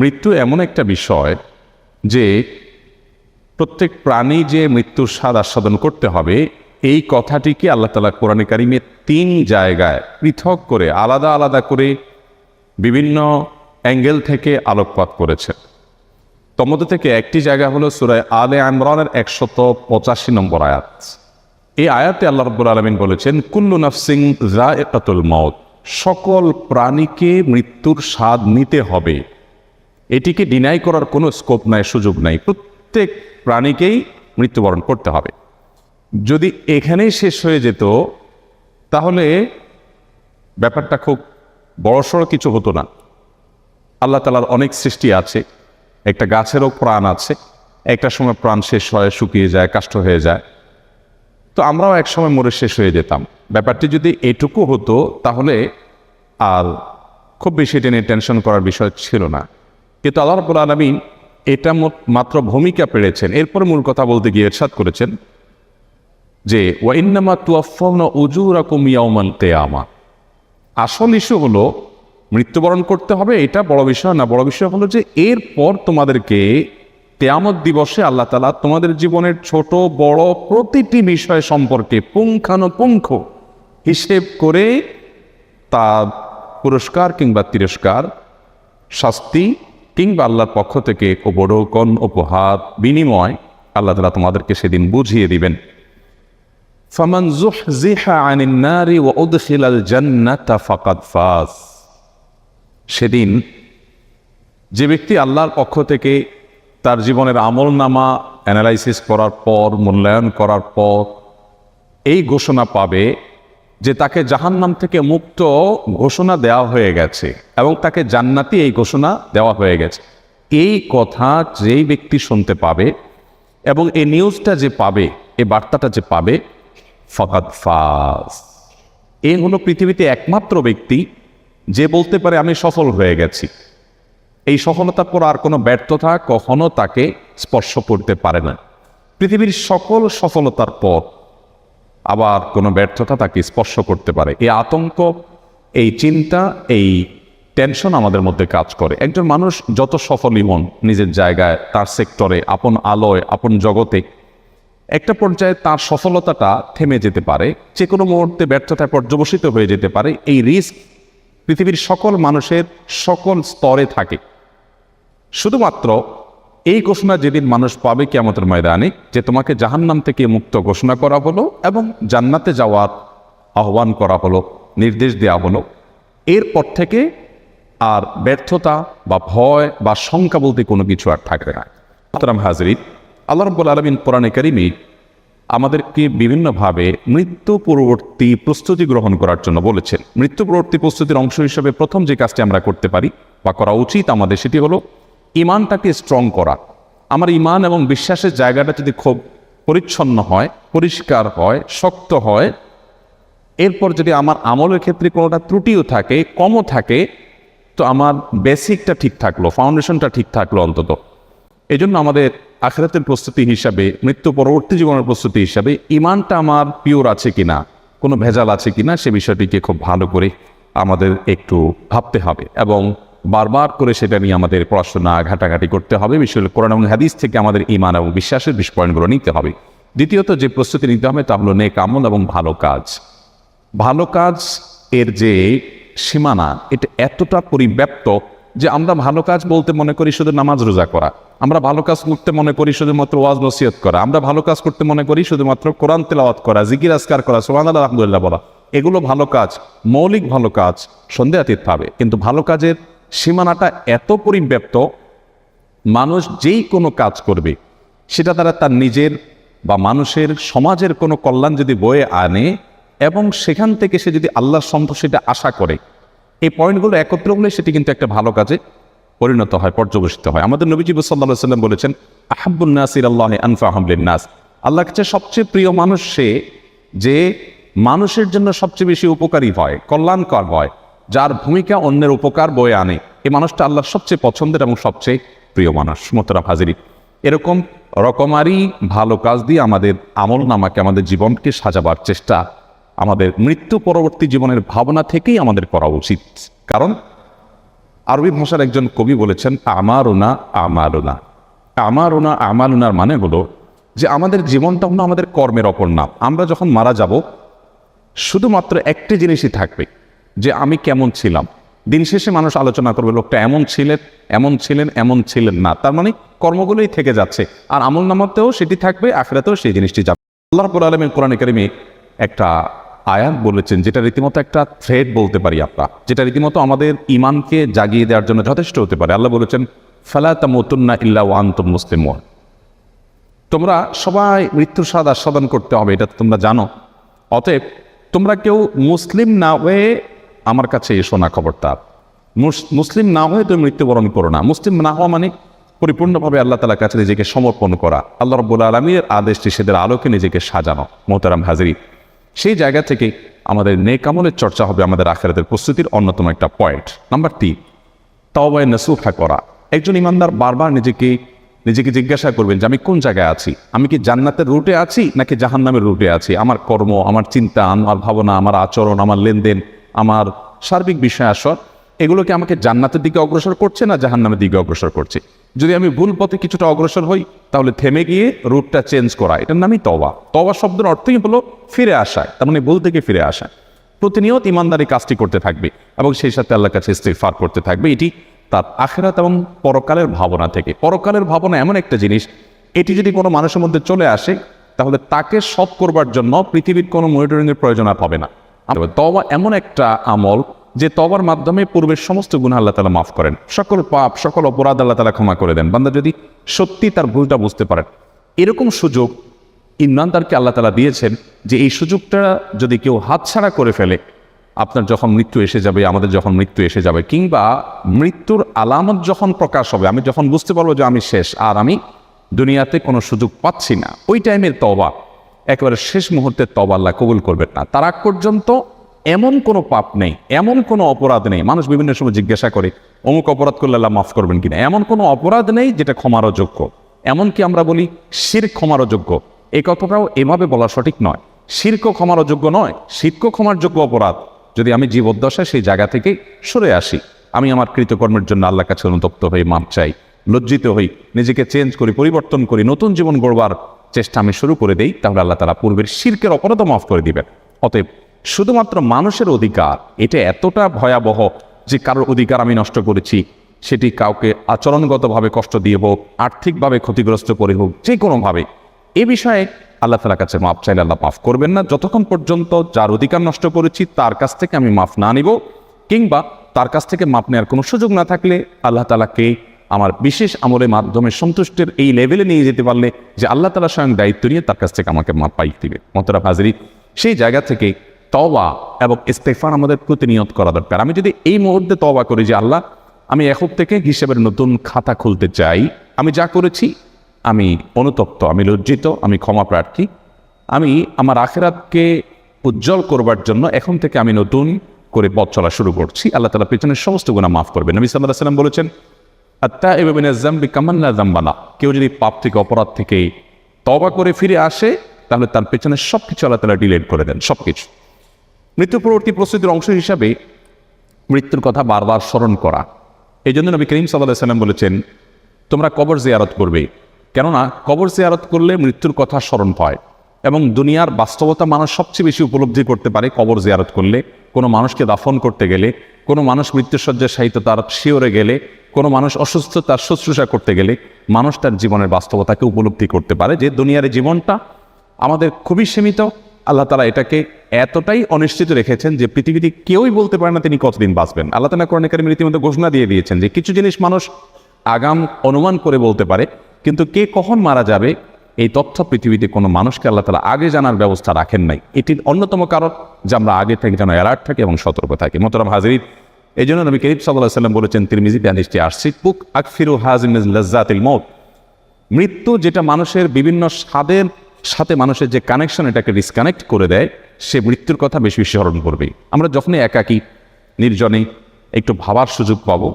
মৃত্যু এমন একটা বিষয় যে প্রত্যেক প্রাণী যে মৃত্যুর স্বাদ আস্বাদন করতে হবে, এই কথাটিকে আল্লাহ তালা কোরআনে কারিমে তিন জায়গায় পৃথক করে, আলাদা আলাদা করে বিভিন্ন অ্যাঙ্গেল থেকে আলোকপাত করেছে তমধ্যে থেকে একটি জায়গা হলো সুরায় আলে আমরানের একশত পঁচাশি নম্বর আয়াত। এই আয়াতে আল্লাহ রব্বুল আলমিন বলেছেন, কুল্লু নাফসিং জায়কাতুল মত সকল প্রাণীকে মৃত্যুর স্বাদ নিতে হবে। এটিকে ডিনাই করার কোনো স্কোপ নাই, সুযোগ নাই। প্রত্যেক প্রাণীকেই মৃত্যুবরণ করতে হবে। যদি এখানেই শেষ হয়ে যেত, তাহলে ব্যাপারটা খুব বড়সড় কিছু হতো না। আল্লাহ তালার অনেক সৃষ্টি আছে। একটা গাছেরও প্রাণ আছে। একটা সময় প্রাণ শেষ হয়, শুকিয়ে যায়, কাষ্ট হয়ে যায়। তো আমরাও এক সময় মরে শেষ হয়ে যেতাম। ব্যাপারটি যদি এটুকু হতো, তাহলে আর খুব বেশি টেনে টেনশন করার বিষয় ছিল না। কিন্তু আল্লাহ রব্বুল আলমিন এটা মাত্র ভূমিকা পেরেছেন এরপর মূল কথা বলতে গিয়ে এরশাদ করেছেন যে, ওয়াইন্নামা তুয়াফাউনা উজুরা কুমিয়াউমান তেয়ামা আসল ইস্যু হলো, মৃত্যুবরণ করতে হবে, এটা বড় বিষয় না। বড় বিষয় হলো যে, এরপর তোমাদেরকে তেয়ামত দিবসে আল্লাহ তালা তোমাদের জীবনের ছোট, বড় প্রতিটি বিষয় সম্পর্কে পুঙ্খানুপুঙ্খ হিসেব করে তা পুরস্কার কিংবা তিরস্কার, শাস্তি কিংবা আল্লাহর পক্ষ থেকে উপরোকন উপহার বিনিময় আল্লাহ তালা তোমাদেরকে সেদিন বুঝিয়ে দিবেন। সেদিন যে ব্যক্তি আল্লাহর পক্ষ থেকে তার জীবনের আমল নামা অ্যানালাইসিস করার পর, মূল্যায়ন করার পর এই ঘোষণা পাবে যে তাকে জাহান্নাম থেকে মুক্ত ঘোষণা দেওয়া হয়ে গেছে এবং তাকে জান্নাতি এই ঘোষণা দেওয়া হয়ে গেছে। এই কথা যেই ব্যক্তি শুনতে পাবে এবং এই নিউজটা যে পাবে, এই বার্তাটা যে পাবে ফকাত ফাস এ হলো পৃথিবীতে একমাত্র ব্যক্তি যে বলতে পারে, আমি সফল হয়ে গেছি। এই সফলতার পর আর কোনো ব্যর্থতা কখনো তাকে স্পর্শ করতে পারে না। পৃথিবীর সকল সফলতার পর আবার কোনো ব্যর্থতা তাকে স্পর্শ করতে পারে। এই আতঙ্ক, এই চিন্তা, এই টেনশন আমাদের মধ্যে কাজ করে। একজন মানুষ যত সফলই হন নিজের জায়গায়, তার সেক্টরে, আপন আলোয়, আপন জগতে, একটা পর্যায়ে তার সফলতাটা থেমে যেতে পারে। যে কোনো মুহূর্তে ব্যর্থতায় পর্যবসিত হয়ে যেতে পারে। এই রিস্ক পৃথিবীর সকল মানুষের সকল স্তরে থাকে। শুধুমাত্র এই ঘোষণা যেদিন মানুষ পাবে কেমতের ময়দানে, যে তোমাকে জাহান্নাম থেকে মুক্ত ঘোষণা করা হলো এবং জান্নাতে যাওয়ার আহ্বান করা হলো, নির্দেশ দেওয়া হলো। এরপর থেকে আর ব্যর্থতা বা ভয় বা শঙ্কা বলতে কোনো কিছু আর থাকবে না। সুতরাং হাজরিত আল্লাহ রব্বুল আলমিন কোরআনে কারিমে আমাদেরকে বিভিন্নভাবে মৃত্যু পূর্ববর্তী প্রস্তুতি গ্রহণ করার জন্য বলেছেন। মৃত্যু পূর্ববর্তী প্রস্তুতির অংশ হিসেবে প্রথম যে কাজটি আমরা করতে পারি বা করা উচিত আমাদের সেটি হলো ইমানটাকে স্ট্রং করা। আমার ইমান এবং বিশ্বাসের জায়গাটা যদি খুব পরিচ্ছন্ন হয়, পরিষ্কার হয়, শক্ত হয়, এরপর যদি আমার আমলের ক্ষেত্রে কোনোটা ত্রুটিও থাকে, কমও থাকে, তো আমার বেসিকটা ঠিক থাকল ফাউন্ডেশনটা ঠিক থাকল অন্তত। এই জন্য আমাদের আখেরাতের প্রস্তুতি হিসাবে, মৃত্যু পরবর্তী জীবনের প্রস্তুতি হিসাবে, ইমানটা আমার পিওর আছে কিনা, কোনো ভেজাল আছে কি না সে বিষয়টিকে খুব ভালো করে আমাদের একটু ভাবতে হবে এবং বারবার করে সেটা নিয়ে আমাদের পড়াশোনা ঘাটাঘাটি করতে হবে। বিশেষ করে কোরআন এবং হাদিস থেকে আমাদের ইমান এবং বিশ্বাসের বিস্ফোরণগুলো নিতে হবে। দ্বিতীয়ত যে প্রস্তুতি নিতে হবে তা হলো নেক আমল এবং ভালো কাজ। ভালো কাজ এর যে সীমানা, এটা এতটা পরিব্যাপ্ত যে আমরা ভালো কাজ বলতে মনে করি শুধু নামাজ রোজা করা। আমরা ভালো কাজ করতে মনে করি শুধুমাত্র ওয়াজ নসিহত করা। আমরা ভালো কাজ করতে মনে করি শুধুমাত্র কোরআন তেলাওয়াত করা, জিকির, আজকার করা সোহান আলহামদুলিল্লাহ বলা। এগুলো ভালো কাজ, মৌলিক ভালো কাজ সন্দেহাতীত পাবে কিন্তু ভালো কাজের সীমানাটা এত পরিব্যাপ্ত, মানুষ যেই কোনো কাজ করবে, সেটা তারা তার নিজের বা মানুষের সমাজের কোনো কল্যাণ যদি বয়ে আনে এবং সেখান থেকে সে যদি আল্লাহর সন্তোষিটা আশা করে, এই পয়েন্টগুলো একত্র হলে সেটি কিন্তু একটা ভালো কাজে পরিণত হয়, পর্যবসিত হয়। আমাদের নবীজি সাল্লাহ সাল্লাম বলেছেন আহাবুল নাসির আল্লাহ আনফা আহমলিন নাস আল্লাহ কাছে সবচেয়ে প্রিয় মানুষ সে যে মানুষের জন্য সবচেয়ে বেশি উপকারী হয়, কল্যাণকর হয়। যার ভূমিকা অন্যের উপকার বয়ে আনে। এই মানুষটা আল্লাহর সবচেয়ে পছন্দের এবং সবচেয়ে প্রিয় মানুষ মোতরাম হাজিরি এরকম রকমারি ভালো কাজ দিয়ে আমাদের আমল নামাকে, আমাদের জীবনকে সাজাবার চেষ্টা, আমাদের মৃত্যু পরবর্তী জীবনের ভাবনা থেকেই আমাদের করা উচিত। কারণ আরবি ভাষার একজন কবি বলেছেন, আমারোনা আমারোনা। আমারোনা, আমারোনার মানে হলো যে আমাদের জীবনটা হলো আমাদের কর্মের অপর নাম। আমরা যখন মারা যাব, শুধুমাত্র একটি জিনিসই থাকবে যে আমি কেমন ছিলাম। দিন শেষে মানুষ আলোচনা করবে, লোকটা এমন ছিলেন এমন ছিলেন এমন ছিলেন না। তার মানে কর্মগুলোই থেকে যাচ্ছে। আর আমল নামাতেও সেটি থাকবে, আখেরাতেও সেই জিনিসটি যাবে। আল্লাহ রাব্বুল আলমের কোরআন কারিমে একটা আয়াত বলেছেন, যেটা রীতিমতো একটা থ্রেড বলতে পারি আমরা, যেটা রীতিমতো আমাদের ইমানকে জাগিয়ে দেওয়ার জন্য যথেষ্ট হতে পারে। আল্লাহ বলেছেন, ফালা তামুতুন্না ইল্লা ওয়ান্তুম মুসলিমুন। তোমরা সবাই মৃত্যুর স্বাদ আস্বাদন করতে হবে, এটা তোমরা জানো। অতএব তোমরা কেউ মুসলিম না হয়ে আমার কাছে এসো না মুস- মুসলিম না হয়ে তুমি মৃত্যুবরণ করো না। মুসলিম না হওয়া মানে পরিপূর্ণভাবে আল্লাহ তালার কাছে নিজেকে সমর্পণ করা। আল্লাহ রব্বুল আলমীর আদেশ নিষেধের আলোকে নিজেকে সাজানো। মোহতারাম হাজিরি, সেই জায়গা থেকে আমাদের নেকামলের চর্চা হবে আমাদের আখেরাতের প্রস্তুতির অন্যতম একটা পয়েন্ট। নাম্বার তিন, তওবায় নসুফা করা। একজন ইমানদার বারবার নিজেকে নিজেকে জিজ্ঞাসা করবেন যে আমি কোন জায়গায় আছি? আমি কি জান্নাতের রুটে আছি নাকি জাহান্নামের রুটে আছি? আমার কর্ম, আমার চিন্তা, আমার ভাবনা, আমার আচরণ, আমার লেনদেন আমার সার্বিক বিষয় আসর এগুলোকে আমাকে জান্নাতের দিকে অগ্রসর করছে না জাহান্নামের দিকে অগ্রসর করছে? যদি আমি ভুল পথে কিছুটা অগ্রসর হই, তাহলে থেমে গিয়ে রুটটা চেঞ্জ করা, এটার নামই তবা তবা শব্দের অর্থই হলো ফিরে আসা, তার মানে ভুল থেকে ফিরে আসা। প্রতিনিয়ত ইমানদারি কাজটি করতে থাকবে এবং সেই সাথে আল্লাহর কাছে ইস্তেফার করতে থাকবে। এটি তার আখেরাত এবং পরকালের ভাবনা থেকে। পরকালের ভাবনা এমন একটা জিনিস, এটি যদি কোনো মানুষের মধ্যে চলে আসে, তাহলে তাকে সৎ করবার জন্য পৃথিবীর কোনো মনিটরিংয়ের প্রয়োজন আর হবে না। তবে এমন একটা আমল যে তবার মাধ্যমে পূর্বের সমস্ত গুণ আল্লাহ তালা মাফ করেন। সকল পাপ, সকল অপরাধ আল্লাহ তালা ক্ষমা করে দেন। বান্দা যদি সত্যি তার ভুলটা বুঝতে পারেন এরকম সুযোগ ইমরানদারকে আল্লাহ তালা দিয়েছেন যে এই সুযোগটা যদি কেউ হাতছাড়া করে ফেলে, আপনার যখন মৃত্যু এসে যাবে, আমাদের যখন মৃত্যু এসে যাবে, কিংবা মৃত্যুর আলামত যখন প্রকাশ হবে, আমি যখন বুঝতে পারব যে আমি শেষ, আর আমি দুনিয়াতে কোনো সুযোগ পাচ্ছি না। ওই টাইমের তবা একেবারে শেষ মুহূর্তের তবা আল্লাহ কবুল করবেন না। তার আগ পর্যন্ত এমন কোনো পাপ নেই, এমন কোনো অপরাধ নেই। মানুষ বিভিন্ন সময় জিজ্ঞাসা করে, অমুক অপরাধ করলে আল্লাহ মাফ করবেন কিনা? এমন কোনো অপরাধ নেই যেটা ক্ষমারও যোগ্য। এমনকি আমরা বলি শির ক্ষমারও যোগ্য। এই কথাটাও এভাবে বলা সঠিক নয়। শির্ক ক্ষমার যোগ্য নয় শির্ক ক্ষমার যোগ্য অপরাধ। যদি আমি জীবদ্দশায় সেই জায়গা থেকে সরে আসি, আমি আমার কৃতকর্মের জন্য আল্লাহর কাছে অনুতপ্ত হয়ে মাপ চাই, লজ্জিত হই, নিজেকে চেঞ্জ করি, পরিবর্তন করি, নতুন জীবন গড়বার চেষ্টা আমি শুরু করে দেই, তাহলে আল্লাহ তালা পূর্বের শির্কের অপরাধও মাফ করে দিবেন। অতএব শুধুমাত্র মানুষের অধিকার, এটা এতটা ভয়াবহ যে কারোর অধিকার আমি নষ্ট করেছি, সেটি কাউকে আচরণগতভাবে কষ্ট দিয়ে হোক, আর্থিকভাবে ক্ষতিগ্রস্ত করে হোক, যে কোনোভাবে। এ বিষয়ে আল্লাহ তালার কাছে মাফ চাইলে আল্লাহ মাফ করবেন না। যতক্ষণ পর্যন্ত যার অধিকার নষ্ট করেছি, তার কাছ থেকে আমি মাফ না নিব, কিংবা তার কাছ থেকে মাপ নেওয়ার কোনো সুযোগ না থাকলে আল্লাহ তালাকে আমার বিশেষ আমলের মাধ্যমে সন্তুষ্টের এই লেভেলে নিয়ে যেতে পারলে যে আল্লাহ তালা স্বয়ং দায়িত্ব নিয়ে তার কাছ থেকে আমাকে মাপ পাই দিবে। মতরা হাজরি, সেই জায়গা থেকে তওবা এবং ইস্তেফার আমাদের প্রতিনিয়ত করা দরকার। আমি যদি এই মুহূর্তে তওবা করি যে আল্লাহ, আমি এখন থেকে হিসেবের নতুন খাতা খুলতে চাই, আমি যা করেছি, আমি অনুতপ্ত, আমি লজ্জিত, আমি ক্ষমা প্রার্থী, আমি আমার আখেরাতকে উজ্জ্বল করবার জন্য এখন থেকে আমি নতুন করে পথ চলা শুরু করছি। আল্লাহ তালা পেছনের সমস্ত গুণা মাফ করবেন। নবী সাল্লাহ সাল্লাম বলেছেন কেউ যদি পাপ থেকে, অপরাধ থেকে তবা করে ফিরে আসে, তাহলে তার পেছনে সব কিছু আল্লাহ তালা ডিলেট করে দেন সব কিছু মৃত্যু পরবর্তী প্রস্তুতির অংশ হিসাবে মৃত্যুর কথা বারবার স্মরণ করা। এই জন্য নবী করিম সাল্লাম বলেছেন, তোমরা কবর জিয়ারত করবে। কেননা কবর জিয়ারত করলে মৃত্যুর কথা স্মরণ হয়। এবং দুনিয়ার বাস্তবতা মানুষ সবচেয়ে বেশি উপলব্ধি করতে পারে কবর জিয়ারত করলে। কোনো মানুষকে দাফন করতে গেলে, কোনো মানুষ মৃত্যুসজ্জার সাহিত্য তার শিওরে গেলে, কোনো মানুষ অসুস্থ তার শুশ্রূষা করতে গেলে মানুষ তার জীবনের বাস্তবতাকে উপলব্ধি করতে পারে। যে দুনিয়ার জীবনটা আমাদের খুবই সীমিত, আল্লাহ তালা এটাকে এতটাই অনিশ্চিত রেখেছেন যে পৃথিবীতে কেউই বলতে পারে না তিনি কতদিন বাঁচবেন। আল্লাহ তালা কোরআন কারিমের রীতিমতো ঘোষণা দিয়ে দিয়েছেন যে কিছু জিনিস মানুষ আগাম অনুমান করে বলতে পারে, কিন্তু কে কখন মারা যাবে এই তথ্য পৃথিবীতে কোনো মানুষকে আল্লাহ তালা আগে জানার ব্যবস্থা রাখেন নাই। এটির অন্যতম কারণ যে আমরা আগে থেকে যেন অ্যালার্ট থাকি এবং সতর্ক থাকি। মোতরাম হাজির এই জন্য নবী করিম সাল্লাহ সাল্লাম বলেছেন তিরমিজিতে হাদিসটি আসছে, পুক আকফিরু হাজিম লজ্জাতিল মৌত মৃত্যু যেটা মানুষের বিভিন্ন স্বাদের সাথে মানুষের যে কানেকশন এটাকে ডিসকানেক্ট করে দেয়, সে মৃত্যুর কথা বেশি বেশি স্মরণ করবে। আমরা যখনই একাকী, নির্জনে একটু ভাবার সুযোগ পাবো,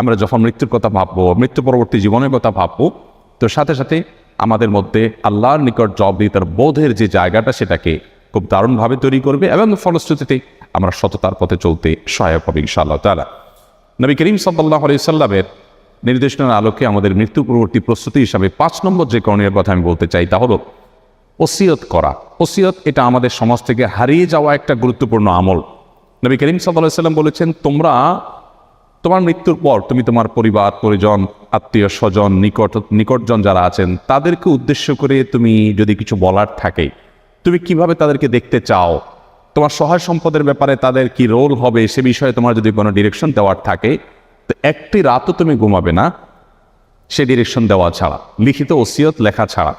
আমরা যখন মৃত্যুর কথা ভাববো, মৃত্যু পরবর্তী জীবনের কথা ভাববো, তো সাথে সাথে আমাদের মধ্যে আল্লাহর নিকট জব দিয়ে বোধের যে জায়গাটা সেটাকে খুব দারুণভাবে তৈরি করবে এবং ফলশ্রুতিতে আমরা সততার পথে চলতে সহায়ক হবে ইনশাআল্লাহ তালা নবী করিম সাল্লাহ আলি সাল্লামের নির্দেশনার আলোকে আমাদের মৃত্যু পূর্ববর্তী প্রস্তুতি হিসাবে পাঁচ নম্বর যে করণীয় কথা আমি বলতে চাই তা হলো ওসিয়ত করা। ওসিয়ত এটা আমাদের সমাজ থেকে হারিয়ে যাওয়া একটা গুরুত্বপূর্ণ আমল। নবী করিম সাল্লাহ সাল্লাম বলেছেন, তোমরা তোমার মৃত্যুর পর তুমি তোমার পরিবার, পরিজন, আত্মীয় স্বজন, নিকট, নিকটজন যারা আছেন, তাদেরকে উদ্দেশ্য করে তুমি যদি কিছু বলার থাকে, তুমি কীভাবে তাদেরকে দেখতে চাও? তোমার সহায় সম্পদের ব্যাপারে তাদের কি রোল হবে? সে বিষয়ে তোমার যদি কোনো ডিরেকশন দেওয়ার থাকে, তো একটি রাতও তুমি ঘুমাবে না, সে ডিরেকশন দেওয়া ছাড়া, লিখিত ওসিয়ত লেখা ছাড়া।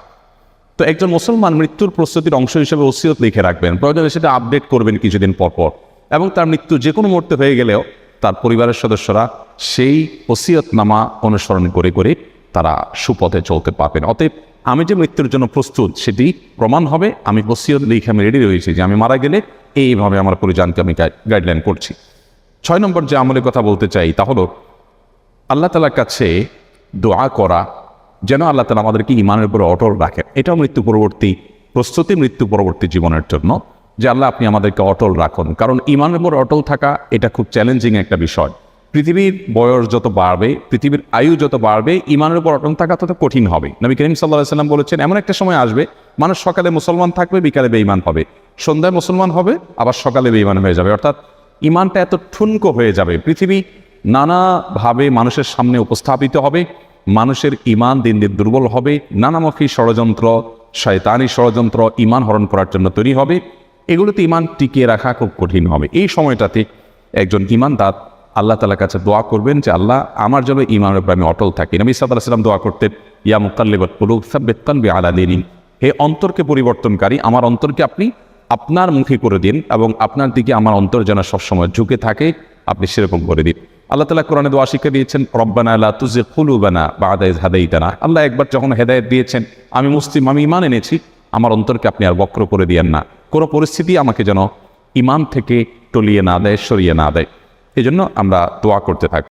তো একজন মুসলমান মৃত্যুর প্রস্তুতির অংশ হিসেবে ওসিয়ত লিখে রাখবেন। প্রয়োজনে সেটা আপডেট করবেন কিছুদিন পর পর। এবং তার মৃত্যু যে কোনো মুহূর্তে হয়ে গেলেও তার পরিবারের সদস্যরা সেই ওসিয়তনামা অনুসরণ করে করে তারা সুপথে চলতে পারবেন। অতএব আমি যে মৃত্যুর জন্য প্রস্তুত সেটি প্রমাণ হবে, আমি ওসিয়ত লিখে আমি রেডি রয়েছি যে আমি মারা গেলে এইভাবে আমার পরিজনকে আমি গাইডলাইন করছি। ছয় নম্বর যে আমলের কথা বলতে চাই তা হলো, আল্লাহ তালার কাছে দোয়া করা, যেন আল্লাহ তালা আমাদেরকে ইমানের উপরে অটল রাখেন। এটাও মৃত্যু পরবর্তী, প্রস্তুতি মৃত্যু পরবর্তী জীবনের জন্য। যে আল্লাহ আপনি আমাদেরকে অটল রাখুন। কারণ ইমানের উপর অটল থাকা এটা খুব চ্যালেঞ্জিং একটা বিষয়। পৃথিবীর বয়স যত বাড়বে, পৃথিবীর আয়ু যত বাড়বে, ইমানের উপর অটল থাকা তত কঠিন হবে। নবী করিম সাল্লাহ সাল্লাম বলেছেন, এমন একটা সময় আসবে, মানুষ সকালে মুসলমান থাকবে, বিকালে বেঈমান হবে। সন্ধ্যায় মুসলমান হবে, আবার সকালে বেঈমান হয়ে যাবে। অর্থাৎ ইমানটা এত ঠুনকো হয়ে যাবে। পৃথিবী নানাভাবে মানুষের সামনে উপস্থাপিত হবে, মানুষের ইমান দিন দিন দুর্বল হবে, নানামুখী ষড়যন্ত্র, শয়তানি ষড়যন্ত্র ইমান হরণ করার জন্য তৈরি হবে। এগুলোতে ইমান টিকিয়ে রাখা খুব কঠিন হবে। এই সময়টাতে একজন ইমানদার আল্লাহ তালার কাছে দোয়া করবেন যে, আল্লাহ, আমার জন্য ইমানের উপর আমি অটল থাকি। নবী সাল্লাহ সাল্লাম দোয়া করতেন, ইয়া মুকাল্লিবাত কুলুব সাব্বিতান বি আলা দিনিন। হে অন্তরকে পরিবর্তনকারী, আমার অন্তরকে আপনি আপনার মুখী করে দিন এবং আপনার দিকে আমার অন্তর যেন সবসময় ঝুঁকে থাকে, আপনি সেরকম করে দিন। আল্লাহ তালা কোরআনে দোয়া শিক্ষা দিয়েছেন, রব্বানা আল্লাহ তুজে ফুলুবানা বা আদায় হাদাইতানা। আল্লাহ একবার যখন হেদায়ত দিয়েছেন, আমি মুসলিম, আমি ইমান এনেছি। আমার অন্তরকে আপনি আর বক্র করে দিয়েন না। কোনো পরিস্থিতি আমাকে যেন ইমান থেকে টলিয়ে না দেয়, সরিয়ে না দেয়। এজন্য আমরা দোয়া করতে থাকি।